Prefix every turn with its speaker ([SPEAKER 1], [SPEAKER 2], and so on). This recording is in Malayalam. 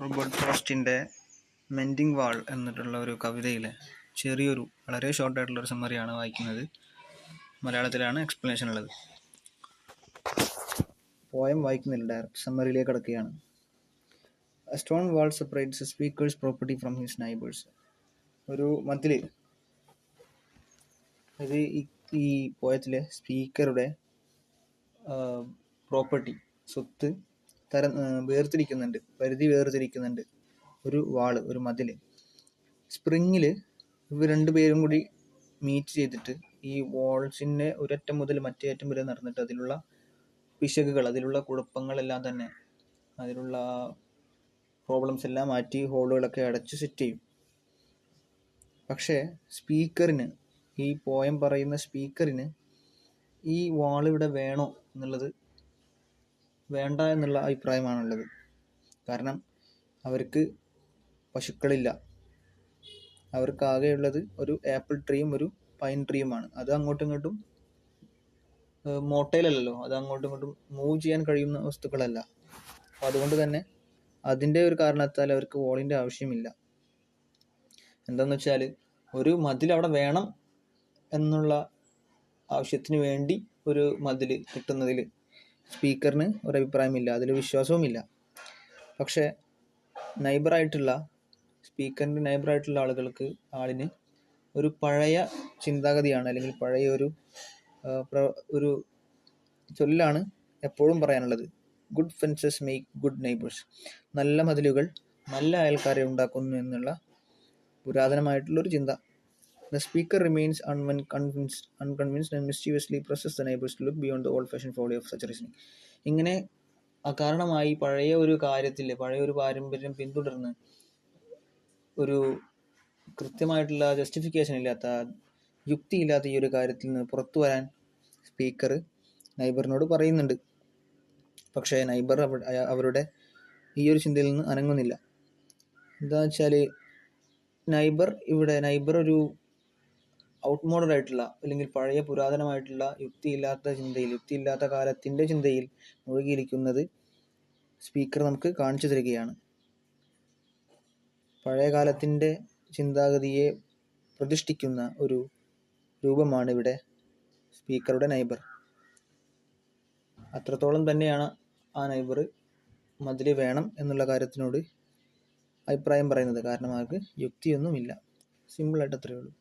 [SPEAKER 1] റോബർട്ട് ഫ്രോസ്റ്റിന്റെ മെൻഡിങ് വാൾ എന്നിട്ടുള്ള ഒരു കവിതയിലെ ചെറിയൊരു വളരെ ഷോർട്ടായിട്ടുള്ള ഒരു സമ്മറിയാണ് വായിക്കുന്നത്. മലയാളത്തിലാണ് എക്സ്പ്ലനേഷൻ ഉള്ളത്. പോയം വായിക്കുന്നില്ല ഡയറക്റ്റ് സമ്മറിയിലേക്ക് കിടക്കുകയാണ്. A stone wall separates speakers property from his neighbours ഒരു മതിൽ അത് ഈ പോയത്തിലെ സ്പീക്കറുടെ പ്രോപ്പർട്ടി സ്വത്ത് തരം വേർതിരിക്കുന്നുണ്ട്. പരിധി വേർതിരിക്കുന്നുണ്ട്. ഒരു വാൾ ഒരു മതിൽ സ്പ്രിങ്ങിൽ ഇവർ രണ്ടുപേരും കൂടി മീറ്റ് ചെയ്തിട്ട് ഈ വാൾസിന്റെ ഒരറ്റം മുതൽ മറ്റേ അറ്റം വരെ നടന്നിട്ട് അതിലുള്ള പിശകുകൾ അതിലുള്ള കുഴപ്പങ്ങളെല്ലാം തന്നെ അതിലുള്ള പ്രോബ്ലംസ് എല്ലാം മാറ്റി ഹോളുകളൊക്കെ അടച്ച് സെറ്റ് ചെയ്യും. പക്ഷേ സ്പീക്കറിന് ഈ പോയം പറയുന്ന സ്പീക്കറിന് ഈ വാൾ ഇവിടെ വേണോ എന്നുള്ളത് വേണ്ട എന്നുള്ള അഭിപ്രായമാണുള്ളത്. കാരണം അവർക്ക് പശുക്കളില്ല. അവർക്കാകെയുള്ളത് ഒരു ആപ്പിൾ ട്രീയും ഒരു പൈൻ ട്രീയുമാണ്. അത് അങ്ങോട്ടും ഇങ്ങോട്ടും മോട്ടയിലല്ലല്ലോ. അത് അങ്ങോട്ടും ഇങ്ങോട്ടും മൂവ് ചെയ്യാൻ കഴിയുന്ന വസ്തുക്കളല്ല. അപ്പോൾ അതുകൊണ്ട് തന്നെ അതിന്റെ ഒരു കാരണത്താൽ അവർക്ക് വോളിന്റെ ആവശ്യമില്ല. എന്താന്ന് വെച്ചാൽ ഒരു മതിൽ അവിടെ വേണം എന്നുള്ള ആവശ്യത്തിന് വേണ്ടി ഒരു മതിൽ കിട്ടുന്നതിൽ സ്പീക്കറിന് ഒരഭിപ്രായമില്ല അതിൽ വിശ്വാസവുമില്ല. പക്ഷേ നൈബറായിട്ടുള്ള സ്പീക്കറിന്റെ നൈബറായിട്ടുള്ള ആളുകൾക്ക് ആളിന് ഒരു പഴയ ചിന്താഗതിയാണ് അല്ലെങ്കിൽ പഴയ ഒരു ഒരു ചൊല്ലാണ് എപ്പോഴും പറയാനുള്ളത്. Good fences make good neighbours നല്ല മതിലുകൾ നല്ല അയൽക്കാരെ ഉണ്ടാക്കുന്നു എന്നുള്ള പുരാതനമായിട്ടുള്ളൊരു ചിന്ത. ദ സ്പീക്കർ റിമെയിൻസ് അൺവൻ unconvinced and mischievously presses the neighbors to look beyond the old-fashioned folly of such reasoning. ഇങ്ങനെ അകാരണമായി പഴയ ഒരു കാര്യത്തിൽ പഴയ ഒരു പാരമ്പര്യം പിന്തുടർന്ന് ഒരു കൃത്യമായിട്ടുള്ള ജസ്റ്റിഫിക്കേഷൻ ഇല്ലാത്ത യുക്തിയില്ലാത്ത ഈ ഒരു കാര്യത്തിൽ നിന്ന് പുറത്തു വരാൻ സ്പീക്കർ നൈബറിനോട് പറയുന്നുണ്ട് പക്ഷേ നൈബർ അവരുടെ ഈ ഒരു ചിന്തയിൽ നിന്ന് അനങ്ങുന്നില്ല എന്താ വെച്ചാൽ നൈബർ ഇവിടെ നൈബർ ഒരു ഔട്ട് മോഡൽ ആയിട്ടുള്ള അല്ലെങ്കിൽ പഴയ പുരാതനമായിട്ടുള്ള യുക്തിയില്ലാത്ത ചിന്തയിൽ യുക്തിയില്ലാത്ത കാലത്തിന്റെ ചിന്തയിൽ മുഴുകിയിരിക്കുന്നത് സ്പീക്കർ നമുക്ക് കാണിച്ചു തരികയാണ്. പഴയ കാലത്തിന്റെ ചിന്താഗതിയെ പ്രതിഷ്ഠിക്കുന്ന ഒരു രൂപമാണ് ഇവിടെ സ്പീക്കറുടെ നൈബർ. അത്രത്തോളം തന്നെയാണ് ആ നൈബർ മതിൽ വേണം എന്നുള്ള കാര്യത്തിനോട് അഭിപ്രായം പറയുന്നത്. കാരണം അവർക്ക് യുക്തിയൊന്നുമില്ല. സിമ്പിളായിട്ട് അത്രയേ ഉള്ളൂ.